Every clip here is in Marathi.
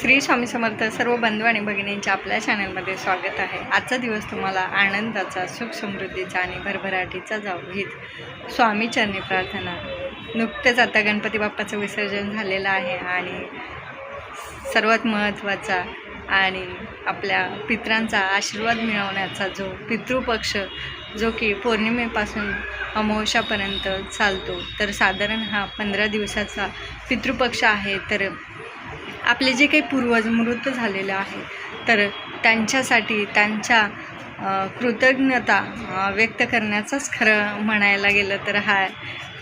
श्री स्वामी समर्थ सर्व बंधू आणि भगिनींच्या आपल्या चॅनलमध्ये स्वागत आहे. आजचा दिवस तुम्हाला आनंदाचा सुख समृद्धीचा आणि भरभराटीचा जाऊ हीच स्वामी चरणी प्रार्थना. नुकतेच आता गणपती बाप्पाचं विसर्जन झालेलं आहे आणि सर्वात महत्त्वाचा आणि आपल्या पित्रांचा आशीर्वाद मिळवण्याचा जो पितृपक्ष जो की पौर्णिमेपासून अमावश्यापर्यंत चालतो तर साधारण हा पंधरा दिवसाचा पितृपक्ष आहे. तर आपले जे काही पूर्वज मृत झालेले आहे तर त्यांच्यासाठी त्यांच्या कृतज्ञता व्यक्त करण्याचाच खरं म्हणायला गेलं तर हा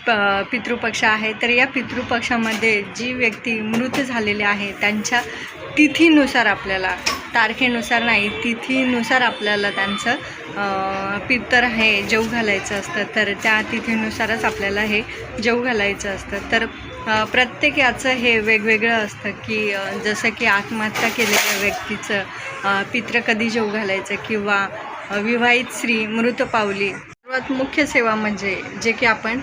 प पितृपक्ष आहे. तर या पितृपक्षामध्ये जी व्यक्ती मृत झालेली आहे त्यांच्या तिथीनुसार आपल्याला तारखेनुसार नाही तिथीनुसार आपल्याला त्यांचं पितर हे जेव घालायचं असतं तर त्या तिथीनुसारच आपल्याला हे जेव घालायचं असतं. तर प्रत्येक याचं हे वेगवेगळं असतं की जसं की आत्महत्या केलेल्या व्यक्तीचं पित्र कधी जेव घालायचं किंवा विवाहित स्त्री मृत पावली. सर्वात मुख्य सेवा म्हणजे जे की आपण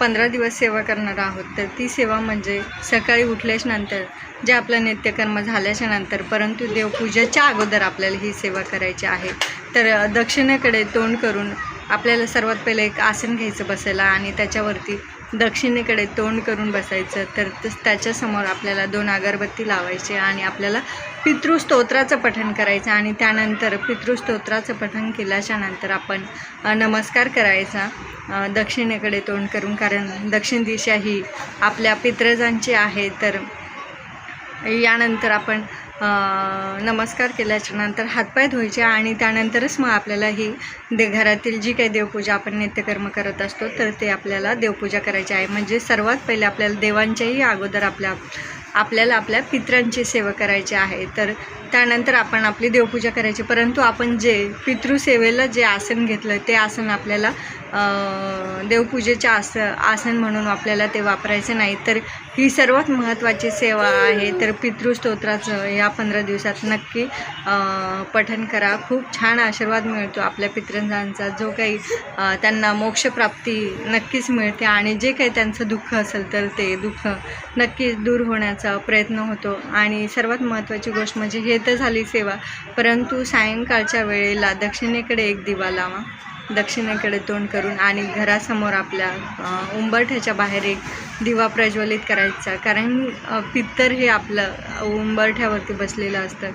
पंधरा दिवस सेवा करणार आहोत तर ती सेवा म्हणजे सकाळी उठल्याच्या नंतर जे आपलं नित्यकर्म झाल्याच्यानंतर परंतु देवपूजेच्या अगोदर आपल्याला ही सेवा करायची आहे. तर दक्षिणेकडे तोंड करून आपल्याला सर्वात पहिले एक आसन घ्यायचं बसायला आणि त्याच्यावरती दक्षिणेकडे तोंड करून बसायचं तर तस- त्याच्यासमोर आपल्याला दोन अगरबत्ती लावायचे आणि आपल्याला पितृस्तोत्राचं पठण करायचं आणि त्यानंतर पितृस्तोत्राचं पठण केल्याच्यानंतर आपण नमस्कार करायचा दक्षिणेकडे तोंड करून. कारण दक्षिण दिशा ही आपल्या पितृजांची आहे. तर यानंतर आपण नमस्कार केल्याच्यानंतर हातपाय धुवायचे आणि त्यानंतरच मग आपल्याला ही दे घरातील जी काही देवपूजा आपण नित्यकर्म करत असतो तर ते आपल्याला देवपूजा करायची आहे. म्हणजे सर्वात पहिले आपल्याला देवांच्याही अगोदर आपल्या आपल्याला आपल्या पित्रांची सेवा करायची आहे. तर त्यानंतर आपण आपली देवपूजा करायची. परंतु आपण जे पितृसेवेला जे आसन घेतलं ते आसन आपल्याला देवपूजेचे आस आसन म्हणून आपल्याला ते वापरायचं नाही. तर ही सर्वात महत्त्वाची सेवा आहे. तर पितृस्तोत्राचं या पंधरा दिवसात नक्की पठन करा. खूप छान आशीर्वाद मिळतो आपल्या पितृंजांचा जो काही त्यांना मोक्षप्राप्ती नक्कीच मिळते. आणि जे काही त्यांचं दुःख असेल तर ते दुःख नक्कीच दूर होण्याचा प्रयत्न होतो. आणि सर्वात महत्त्वाची गोष्ट म्हणजे हे तर झाली सेवा परंतु सायंकाळच्या वेळेला दक्षिणेकडे एक दिवा लावा. दक्षिणेकडे तोंड करून आणि घरासमोर आपल्या उंबरठ्याच्या बाहेर एक दिवा प्रज्वलित करायचा. कारण पित्तर हे आपलं उंबरठ्यावरती बसलेलं असतं.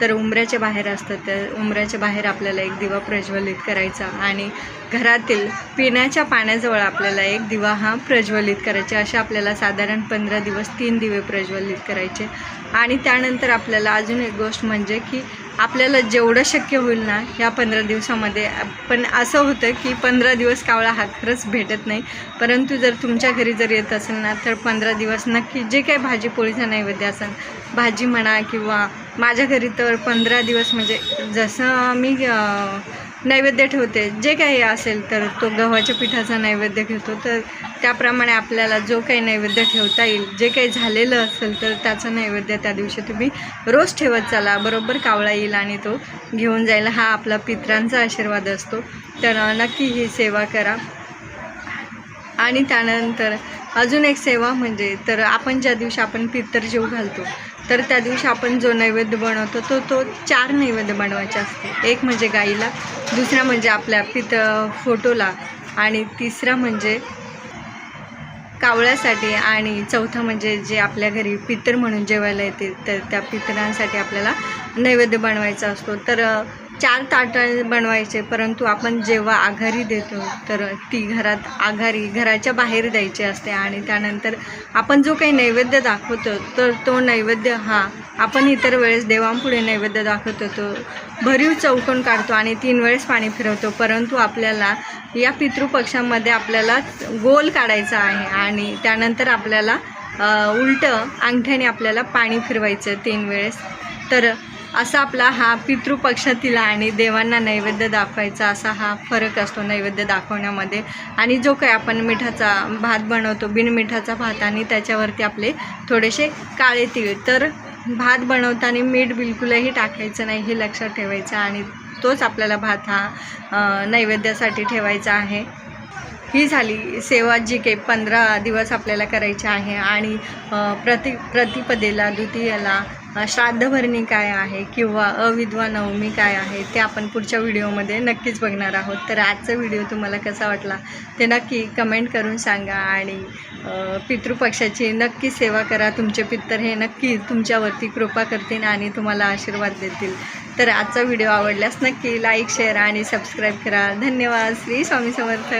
तर उंबऱ्याच्या बाहेर असतं. तर उंबऱ्याच्या बाहेर आपल्याला एक दिवा प्रज्वलित करायचा आणि घरातील पिण्याच्या पाण्याजवळ आपल्याला एक दिवा हा प्रज्वलित करायचा. असे आपल्याला साधारण पंधरा दिवस तीन दिवे प्रज्वलित करायचे. आणि त्यानंतर आपल्याला अजून एक गोष्ट म्हणजे की आपल्याला जेवढं शक्य होईल ना या पंधरा दिवसामध्ये. पण असं होतं की पंधरा दिवस कावळा हा खरंच भेटत नाही. परंतु जर तुमच्या घरी जर येत असेल ना तर पंधरा दिवस नक्की जे काही भाजी पोळीचा नैवेद्य असेल भाजी म्हणा किंवा माझ्या घरी तर पंधरा दिवस म्हणजे जसं मी नैवेद्य ठेवते. जे काही असेल तर तो गव्हाच्या पिठाचा नैवेद्य घेतो. तर त्याप्रमाणे आपल्याला जो काही नैवेद्य ठेवता येईल जे काही झालेलं असेल तर त्याचं नैवेद्य त्या दिवशी तुम्ही रोज ठेवत चला. बरोबर कावळा येईल आणि तो घेऊन जाईल. हा आपला पित्रांचा आशीर्वाद असतो. तर नक्की ही सेवा करा. आणि त्यानंतर अजून एक सेवा म्हणजे तर आपण ज्या दिवशी आपण पित्तर जेव घालतो तर त्या दिवशी आपण जो नैवेद्य बनवतो तो तो चार नैवेद्य बनवायचे असते. एक म्हणजे गाईला दुसरा म्हणजे आपल्या पित फोटोला आणि तिसरा म्हणजे कावळ्यासाठी आणि चौथं म्हणजे जे आपल्या घरी पितर म्हणून जेवायला येते तर त्या पितरांसाठी आपल्याला नैवेद्य बनवायचा असतो. तर चार ताटं बनवायचे परंतु आपण जेव्हा आघारी देतो तर ती घरात आघारी घराच्या बाहेर द्यायची असते आणि त्यानंतर आपण जो काही नैवेद्य दाखवतो तर तो नैवेद्य हा आपण इतर वेळेस देवांपुढे नैवेद्य दाखवतो तो भरीव चौकोन काढतो आणि तीन वेळेस पाणी फिरवतो परंतु आपल्याला या पितृपक्षामध्ये आपल्याला गोल काढायचा आहे आणि त्यानंतर आपल्याला उलटं अंगठ्याने आपल्याला पाणी फिरवायचं तीन वेळेस. तर असा आपला हा पितृपक्षातीला आणि देवांना नैवेद्य दाखवायचा असा हा फरक असतो नैवेद्य दाखवण्यामध्ये. आणि जो काही आपण मिठाचा भात बनवतो बिनमिठाचा भात आणि त्याच्यावरती आपले थोडेसे काळे तीळ. तर भात बनवताना मीठ बिलकुलही टाकायचं नाही हे लक्षात ठेवायचं आणि तोच आपल्याला भात हा नैवेद्यासाठी ठेवायचा आहे. ही झाली सेवा जी काही पंधरा दिवस आपल्याला करायची आहे आणि प्रति प्रतिपदेला द्वितीयाला श्राद्धभरणी काय आहे किंवा अविधवा नवमी काय आहे ते आपण पुढच्या व्हिडिओमध्ये नक्कीच बघणार आहोत. तर आजचा व्हिडिओ तुम्हाला कसा वाटला ते नक्की कमेंट करून सांगा आणि पितृपक्षाची नक्की सेवा करा. तुमचे पित्तर हे नक्की तुमच्यावरती कृपा करतील आणि तुम्हाला आशीर्वाद देतील. तर आजचा व्हिडिओ आवडल्यास नक्की लाईक शेअर आणि सबस्क्राईब करा. धन्यवाद. श्री स्वामी समर्थ.